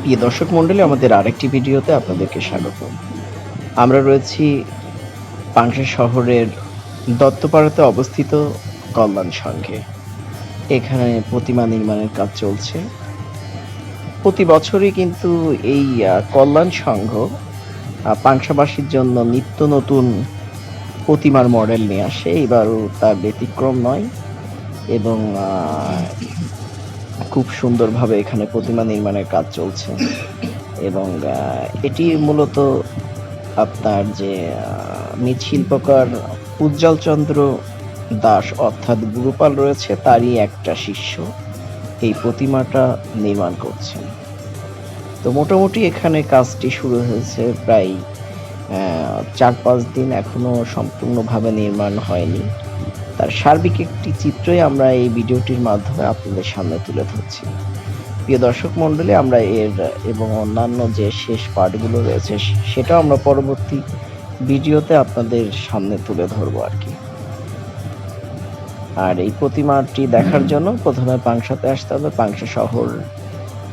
প্রিয় দর্শক মণ্ডলী, আমাদের আরেকটি ভিডিওতে আপনাদেরকে স্বাগত। আমরা রয়েছি পাংশা শহরের দত্তপাড়াতে অবস্থিত কল্যাণ সংঘে। এখানে প্রতিমা নির্মাণের কাজ চলছে। প্রতি বছরই কিন্তু এই কল্যাণ সংঘ পাংশাবাসীর জন্য নিত্য নতুন প্রতিমার মডেল নিয়ে আসে। এবারও তার ব্যতিক্রম নয় এবং খুব সুন্দরভাবে এখানে প্রতিমা নির্মাণের কাজ চলছে। এবং এটি মূলত আপনার যে মৃৎশিল্পকার উজ্জ্বল চন্দ্র দাস অর্থাৎ গুরুপাল রয়েছে, তারই একটা শিষ্য এই প্রতিমাটা নির্মাণ করছেন। তো মোটামুটি এখানে কাজটি শুরু হয়েছে প্রায় চার পাঁচ দিন এখনও সম্পূর্ণভাবে নির্মাণ হয়নি। তার সার্বিক একটি চিত্রই আমরা এই ভিডিওটির মাধ্যমে আপনাদের সামনে তুলে ধরছি। প্রিয় দর্শক মণ্ডলী, আমরা এর এবং অন্যান্য যে শেষ পার্টগুলো রয়েছে, সেটাও আমরা পরবর্তী ভিডিওতে আপনাদের সামনে তুলে ধরবো আর কি। আর এই প্রতিমাটি দেখার জন্য প্রথমে পাংশাতে আসতে হবে। পাংশা শহর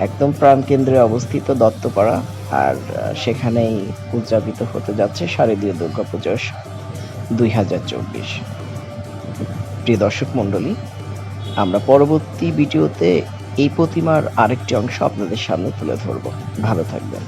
একদম প্রাণকেন্দ্রে অবস্থিত দত্তপাড়া। আর সেখানেই উদযাপিত হতে যাচ্ছে শারদীয় দুর্গাপুজো দুই হাজার চব্বিশ। প্রিয় দর্শক মণ্ডলী, আমরা পরবর্তী ভিডিওতে এই প্রতিমার আরেকটি অংশ আপনাদের সামনে তুলে ধরব। ভালো থাকবেন।